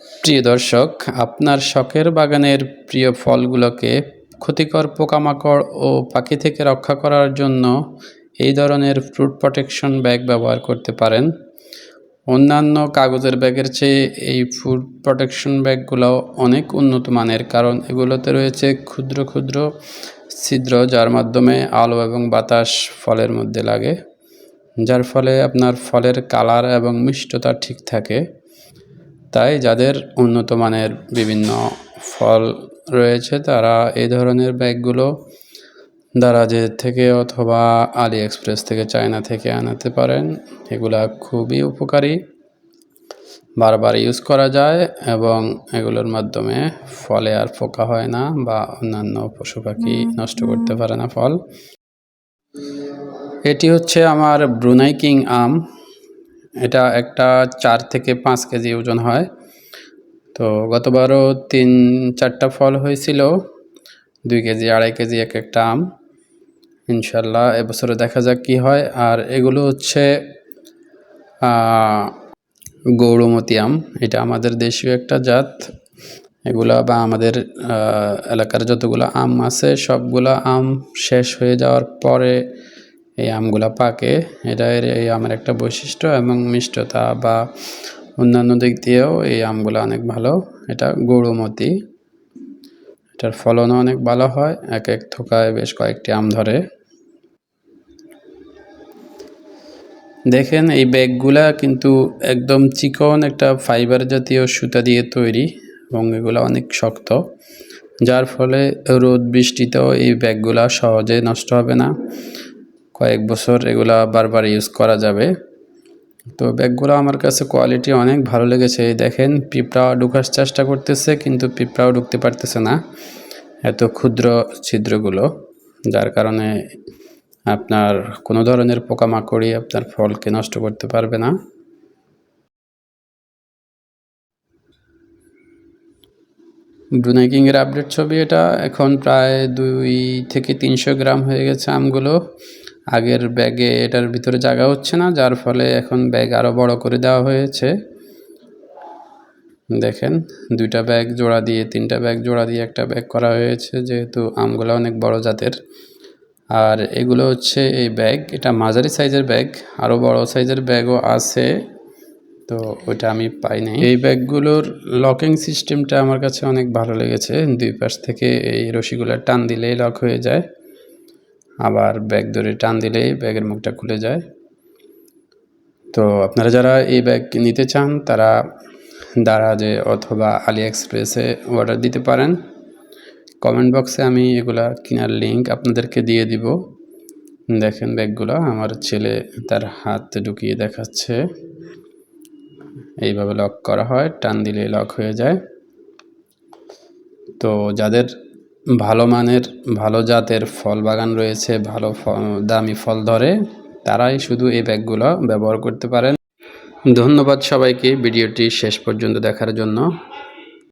প্রিয় দর্শক, আপনার শখের বাগানের প্রিয় ফলগুলোকে ক্ষতিকর পোকামাকড় ও পাখি থেকে রক্ষা করার জন্য এই ধরনের ফ্রুট প্রোটেকশন ব্যাগ ব্যবহার করতে পারেন। অন্যান্য কাগজের ব্যাগের চেয়ে এই ফুড প্রোটেকশন ব্যাগগুলো অনেক উন্নত মানের, কারণ এগুলোতে রয়েছে ক্ষুদ্র ক্ষুদ্র ছিদ্র, যার মাধ্যমে আলো এবং বাতাস ফলের মধ্যে লাগে, যার ফলে আপনার ফলের কালার এবং মিষ্টতা ঠিক থাকে। তাই যাদের উন্নত মানের বিভিন্ন ফল রয়েছে তারা এই ধরনের ব্যাগগুলো দারাজের থেকে অথবা আলি এক্সপ্রেস থেকে চায়না থেকে আনাতে পারেন। এগুলা খুবই উপকারী। বারবার ইউজ করা যায় এবং এগুলোর মাধ্যমে ফলে আর পোকা হয় না বা অন্যান্য পশু পাখি নষ্ট করতে পারে না ফল। এটি হচ্ছে আমার ব্রুনাই কিং আম। এটা একটা চার থেকে পাঁচ কেজি ওজন হয়। তো গতবারও তিন, চারটা ফল হয়েছিল, দুই কেজি, আড়াই কেজি এক একটা আম। ইনশাল্লাহ এবছরে দেখা যাক কি হয়। আর এগুলো হচ্ছে গৌরমতি আম। এটা আমাদের দেশীয় একটা জাত। এগুলা বা আমাদের এলাকার যতগুলো আম আছে, সবগুলো আম শেষ হয়ে যাওয়ার পরে এই আমগুলা পাকে। এটা এই আমের একটা বৈশিষ্ট্য এবং মিষ্টতা বা অন্যান্য দিক দিয়েও এই আমগুলো অনেক ভালো। এটা গৌরমতি এটার ফলনও অনেক ভালো হয়। এক এক থোকায় বেশ কয়েকটি আম ধরে। দেখেন, এই ব্যাগগুলা কিন্তু একদম চিকন একটা ফাইবার জাতীয় সুতা দিয়ে তৈরি এবং এগুলো অনেক শক্ত, যার ফলে রোদ বৃষ্টিতেও এই ব্যাগগুলা সহজে নষ্ট হবে না। কয়েক বছর এগুলা বারবার ইউজ করা যাবে। তো ব্যাগগুলো আমার কাছে কোয়ালিটি অনেক, ভালো লেগেছে। দেখেন পিঁপড়া ঢুকার চেষ্টা করতেছে, কিন্তু পিঁপড়াও ঢুকতে পারতেছে না এত ক্ষুদ্র ছিদ্রগুলো, যার কারণে আপনার কোনো ধরনের পোকামাকড়ই আপনার ফলকে নষ্ট করতে পারবে না। ব্রুনাইকিংয়ের আপডেট ছবি এটা, এখন প্রায় দুই থেকে তিনশো গ্রাম হয়ে গেছে আমগুলো। আগের ব্যাগে এটার ভিতরে জায়গা হচ্ছে না, যার ফলে এখন ব্যাগ আরও বড় করে দেওয়া হয়েছে। দেখেন, দুইটা ব্যাগ জোড়া দিয়ে, তিনটা ব্যাগ জোড়া দিয়ে একটা ব্যাগ করা হয়েছে, যেহেতু আমগুলো অনেক বড় জাতের। আর এগুলো হচ্ছে এই ব্যাগ, এটা মাঝারি সাইজের ব্যাগ আরও বড় সাইজের ব্যাগও আছে, তো ওইটা আমি পাই নাই এই ব্যাগগুলোর লকিং সিস্টেমটা আমার কাছে অনেক ভালো লেগেছে, দুই পাশ থেকে এই রশিগুলো টান দিলেই লক হয়ে যায়। আবার ব্যাগ ধরে টান দিলেই ব্যাগের মুখটা খুলে যায়। তো আপনারা যারা এই ব্যাগ নিতে চান, তারা দারাজে অথবা আলি এক্সপ্রেসে অর্ডার দিতে পারেন। কমেন্ট বক্সে আমি এগুলা কেনার লিঙ্ক আপনাদেরকে দিয়ে দিব। দেখেন ব্যাগগুলো, আমার ছেলে তার হাত ঢুকিয়ে দেখাচ্ছে। এইভাবে লক করা হয়, টান দিলে লক হয়ে যায়। তো যাদের ভালো মানের, ভালো জাতের ফল বাগান রয়েছে, ভালো দামি ফল ধরে, তারাই শুধু এই ব্যাগগুলো ব্যবহার করতে পারেন। ধন্যবাদ সবাইকে, ভিডিওটি শেষ পর্যন্ত দেখার জন্য।